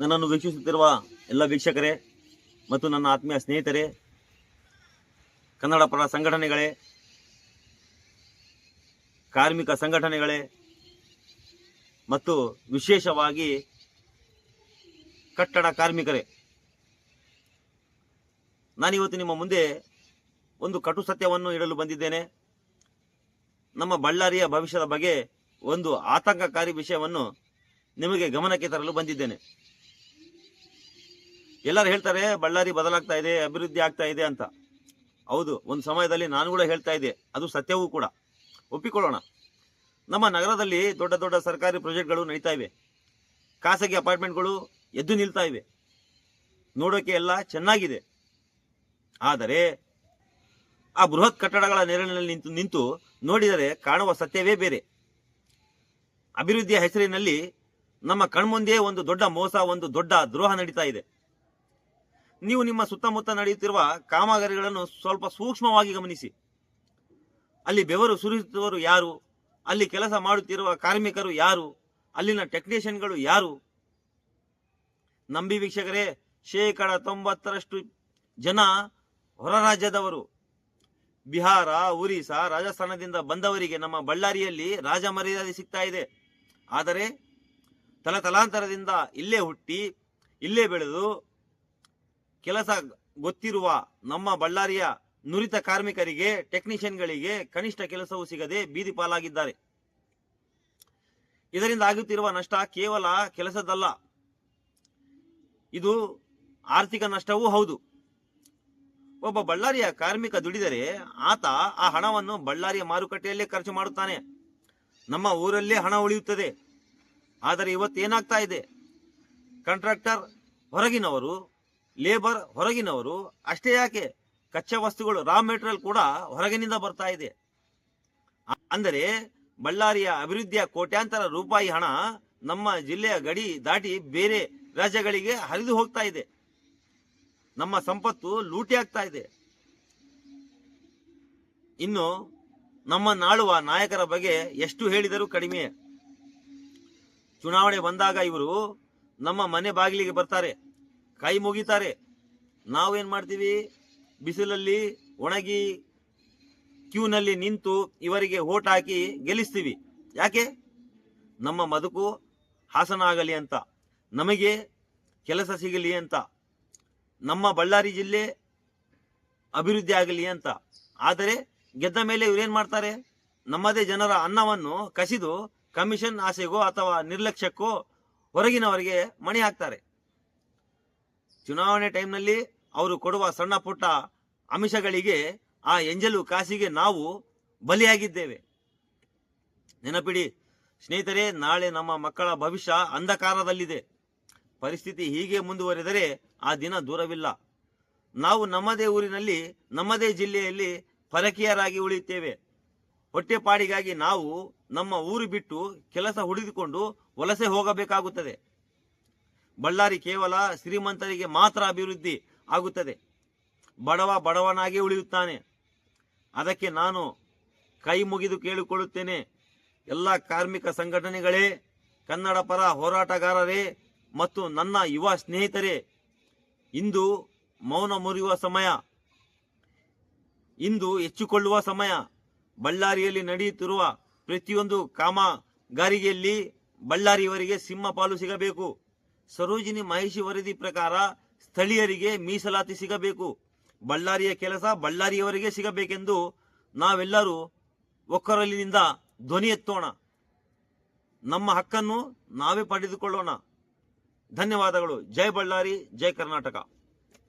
ನನ್ನನ್ನು ವೀಕ್ಷಿಸುತ್ತಿರುವ ಎಲ್ಲ ವೀಕ್ಷಕರೇ ಮತ್ತು ನನ್ನ ಆತ್ಮೀಯ ಸ್ನೇಹಿತರೇ ಕನ್ನಡ ಪರ ಸಂಘಟನೆಗಳೇ, ಕಾರ್ಮಿಕ ಸಂಘಟನೆಗಳೇ ಮತ್ತು ವಿಶೇಷವಾಗಿ ಕಟ್ಟಡ ಕಾರ್ಮಿಕರೇ. ನಾನಿವತ್ತು ನಿಮ್ಮ ಮುಂದೆ ಒಂದು ಕಟು ಸತ್ಯವನ್ನು ಇಡಲು ಬಂದಿದ್ದೇನೆ. ನಮ್ಮ ಬಳ್ಳಾರಿಯ ಭವಿಷ್ಯದ ಬಗ್ಗೆ ಒಂದು ಆತಂಕಕಾರಿ ವಿಷಯವನ್ನು ನಿಮಗೆ ಗಮನಕ್ಕೆ ತರಲು ಬಂದಿದ್ದೇನೆ. ಎಲ್ಲರೂ ಹೇಳ್ತಾರೆ, ಬಳ್ಳಾರಿ ಬದಲಾಗ್ತಾ ಇದೆ, ಅಭಿವೃದ್ಧಿ ಆಗ್ತಾ ಇದೆ ಅಂತ. ಹೌದು, ಒಂದು ಸಮಯದಲ್ಲಿ ನಾನು ಕೂಡ ಹೇಳ್ತಾ ಇದ್ದೆ, ಅದು ಸತ್ಯವೂ ಕೂಡ. ಒಪ್ಪಿಕೊಳ್ಳೋಣ. ನಮ್ಮ ನಗರದಲ್ಲಿ ದೊಡ್ಡ ದೊಡ್ಡ ಸರ್ಕಾರಿ ಪ್ರಾಜೆಕ್ಟ್ಗಳು ನಡೀತಾ ಇವೆ. ಖಾಸಗಿ ಅಪಾರ್ಟ್ಮೆಂಟ್ಗಳು ಎದ್ದು ನಿಲ್ತಾ ಇವೆ. ನೋಡೋಕೆ ಎಲ್ಲ ಚೆನ್ನಾಗಿದೆ. ಆದರೆ, ಆ ಬೃಹತ್ ಕಟ್ಟಡಗಳ ನೆರಳಿನಲ್ಲಿ ನಿಂತು ನಿಂತು ನೋಡಿದರೆ ಕಾಣುವ ಸತ್ಯವೇ ಬೇರೆ. ಅಭಿವೃದ್ಧಿಯ ಹೆಸರಿನಲ್ಲಿ ನಮ್ಮ ಕಣ್ಮುಂದೆ ಒಂದು ದೊಡ್ಡ ಮೋಸ, ಒಂದು ದೊಡ್ಡ ದ್ರೋಹ ನಡೀತಾ ಇದೆ. ನೀವು ನಿಮ್ಮ ಸುತ್ತಮುತ್ತ ನಡೆಯುತ್ತಿರುವ ಕಾಮಗಾರಿಗಳನ್ನು ಸ್ವಲ್ಪ ಸೂಕ್ಷ್ಮವಾಗಿ ಗಮನಿಸಿ. ಅಲ್ಲಿ ಬೆವರು ಸುರಿಸುತ್ತಿರುವವರು ಯಾರು? ಅಲ್ಲಿ ಕೆಲಸ ಮಾಡುತ್ತಿರುವ ಕಾರ್ಮಿಕರು ಯಾರು? ಅಲ್ಲಿನ ಟೆಕ್ನಿಷಿಯನ್ಗಳು ಯಾರು? ನಂಬಿ ವೀಕ್ಷಕರೇ, ಶೇಕಡ ತೊಂಬತ್ತರಷ್ಟು ಜನ ಹೊರ ರಾಜ್ಯದವರು. ಬಿಹಾರ, ಒರಿಸ್ಸಾ, ರಾಜಸ್ಥಾನದಿಂದ ಬಂದವರಿಗೆ ನಮ್ಮ ಬಳ್ಳಾರಿಯಲ್ಲಿ ರಾಜ ಮರ್ಯಾದೆ ಸಿಗ್ತಾ ಇದೆ. ಆದರೆ ತಲತಲಾಂತರದಿಂದ ಇಲ್ಲೇ ಹುಟ್ಟಿ, ಇಲ್ಲೇ ಬೆಳೆದು ಕೆಲಸ ಗೊತ್ತಿರುವ ನಮ್ಮ ಬಳ್ಳಾರಿಯ ನುರಿತ ಕಾರ್ಮಿಕರಿಗೆ ಟೆಕ್ನಿಷಿಯನ್ಗಳಿಗೆ ಕನಿಷ್ಠ ಕೆಲಸವೂ ಸಿಗದೆ ಬೀದಿ ಪಾಲಾಗಿದ್ದಾರೆ. ಇದರಿಂದ ಆಗುತ್ತಿರುವ ನಷ್ಟ ಕೇವಲ ಕೆಲಸದಲ್ಲ ಇದು ಆರ್ಥಿಕ ನಷ್ಟವೂ ಹೌದು. ಒಬ್ಬ ಬಳ್ಳಾರಿಯ ಕಾರ್ಮಿಕ ದುಡಿದರೆ ಆತ ಆ ಹಣವನ್ನು ಬಳ್ಳಾರಿಯ ಮಾರುಕಟ್ಟೆಯಲ್ಲೇ ಖರ್ಚು ಮಾಡುತ್ತಾನೆ. ನಮ್ಮ ಊರಲ್ಲೇ ಹಣ ಉಳಿಯುತ್ತದೆ. ಆದರೆ ಇವತ್ತೇನಾಗ್ತಾ ಇದೆ? ಕಾಂಟ್ರಾಕ್ಟರ್ ಹೊರಗಿನವರು ಲೇಬರ್ ಹೊರಗಿನವರು, ಅಷ್ಟೇ ಯಾಕೆ ಕಚ್ಚಾ ವಸ್ತುಗಳು ರಾ ಮೆಟೀರಿಯಲ್ ಕೂಡ ಹೊರಗಿನಿಂದ ಬರ್ತಾ ಇದೆ. ಅಂದರೆ ಬಳ್ಳಾರಿಯ ಅಭಿವೃದ್ಧಿಯ ಕೋಟ್ಯಾಂತರ ರೂಪಾಯಿ ಹಣ ನಮ್ಮ ಜಿಲ್ಲೆಯ ಗಡಿ ದಾಟಿ ಬೇರೆ ರಾಜ್ಯಗಳಿಗೆ ಹರಿದು ಹೋಗ್ತಾ ಇದೆ. ನಮ್ಮ ಸಂಪತ್ತು ಲೂಟಿ ಆಗ್ತಾ ಇದೆ. ಇನ್ನು ನಮ್ಮ ನಾಳುವ ನಾಯಕರ ಬಗ್ಗೆ ಎಷ್ಟು ಹೇಳಿದರೂ ಕಡಿಮೆ. ಚುನಾವಣೆ ಬಂದಾಗ ಇವರು ನಮ್ಮ ಮನೆ ಬಾಗಿಲಿಗೆ ಬರ್ತಾರೆ. ಕೈ ಮುಗಿತಾರೆ. ನಾವೇನ್ ಮಾಡ್ತೀವಿ? ಬಿಸಿಲಲ್ಲಿ ಒಣಗಿ ಕ್ಯೂನಲ್ಲಿ ನಿಂತು ಇವರಿಗೆ ಓಟ್ ಹಾಕಿ ಗೆಲ್ಲಿಸ್ತೀವಿ. ಯಾಕೆ? ನಮ್ಮ ಮದುಕು ಹಾಸನ ಆಗಲಿ ಅಂತ. ನಮಗೆ ಕೆಲಸ ಸಿಗಲಿ ಅಂತ. ನಮ್ಮ ಬಳ್ಳಾರಿ ಜಿಲ್ಲೆ ಅಭಿವೃದ್ಧಿ ಆಗಲಿ ಅಂತ. ಆದರೆ ಗೆದ್ದ ಮೇಲೆ ಇವರೇನ್ ಮಾಡ್ತಾರೆ? ನಮ್ಮದೇ ಜನರ ಅನ್ನವನ್ನು ಕಸಿದು ಕಮಿಷನ್ ಆಸೆಗೋ ಅಥವಾ ನಿರ್ಲಕ್ಷ್ಯಕ್ಕೋ ಹೊರಗಿನವರಿಗೆ ಮಣಿ ಹಾಕ್ತಾರೆ. ಚುನಾವಣೆ ಟೈಮ್ನಲ್ಲಿ ಅವರು ಕೊಡುವ ಸಣ್ಣ ಪುಟ್ಟ ಅಂಶಗಳಿಗೆ ಆ ಎಂಜಲು ಕಾಸಿಗೆ ನಾವು ಬಲಿಯಾಗಿದ್ದೇವೆ. ನೆನಪಿಡಿ, ಸ್ನೇಹಿತರೆ, ನಾಳೆ ನಮ್ಮ ಮಕ್ಕಳ ಭವಿಷ್ಯ ಅಂಧಕಾರದಲ್ಲಿದೆ. ಪರಿಸ್ಥಿತಿ ಹೀಗೆ ಮುಂದುವರೆದರೆ ಆ ದಿನ ದೂರವಿಲ್ಲ. ನಾವು ನಮ್ಮದೇ ಊರಿನಲ್ಲಿ, ನಮ್ಮದೇ ಜಿಲ್ಲೆಯಲ್ಲಿ ಪರಕೀಯರಾಗಿ ಉಳಿಯುತ್ತೇವೆ. ಹೊಟ್ಟೆಪಾಡಿಗಾಗಿ ನಾವು ನಮ್ಮ ಊರು ಬಿಟ್ಟು ಕೆಲಸ ಹುಡುಕಿಕೊಂಡು ವಲಸೆ ಹೋಗಬೇಕಾಗುತ್ತದೆ. ಬಳ್ಳಾರಿ ಕೇವಲ ಶ್ರೀಮಂತರಿಗೆ ಮಾತ್ರ ಅಭಿವೃದ್ಧಿ ಆಗುತ್ತದೆ. ಬಡವ ಬಡವನಾಗಿ ಉಳಿಯುತ್ತಾನೆ. ಅದಕ್ಕೆ ನಾನು ಕೈ ಮುಗಿದು ಕೇಳಿಕೊಳ್ಳುತ್ತೇನೆ. ಎಲ್ಲ ಕಾರ್ಮಿಕ ಸಂಘಟನೆಗಳೇ, ಕನ್ನಡ ಪರ ಹೋರಾಟಗಾರರೇ ಮತ್ತು ನನ್ನ ಯುವ ಸ್ನೇಹಿತರೇ, ಇಂದು ಮೌನ ಮುರಿಯುವ ಸಮಯ. ಇಂದು ಹೆಚ್ಚಿಕೊಳ್ಳುವ ಸಮಯ. ಬಳ್ಳಾರಿಯಲ್ಲಿ ನಡೆಯುತ್ತಿರುವ ಪ್ರತಿಯೊಂದು ಕಾಮಗಾರಿಗೆಯಲ್ಲಿ ಬಳ್ಳಾರಿಯವರಿಗೆ ಸಿಂಹ ಪಾಲು ಸಿಗಬೇಕು. ಸರೋಜಿನಿ ಮಹೇಶಿ ವರದಿ ಪ್ರಕಾರ ಸ್ಥಳೀಯರಿಗೆ ಮೀಸಲಾತಿ ಸಿಗಬೇಕು. ಬಳ್ಳಾರಿಯ ಕೆಲಸ ಬಳ್ಳಾರಿಯವರಿಗೆ ಸಿಗಬೇಕೆಂದು ನಾವೆಲ್ಲರೂ ಒಕ್ಕರಲಿನಿಂದ ಧ್ವನಿ ಎತ್ತೋಣ. ನಮ್ಮ ಹಕ್ಕನ್ನು ನಾವೇ ಪಡೆದುಕೊಳ್ಳೋಣ. ಧನ್ಯವಾದಗಳು. ಜೈ ಬಳ್ಳಾರಿ, ಜೈ ಕರ್ನಾಟಕ.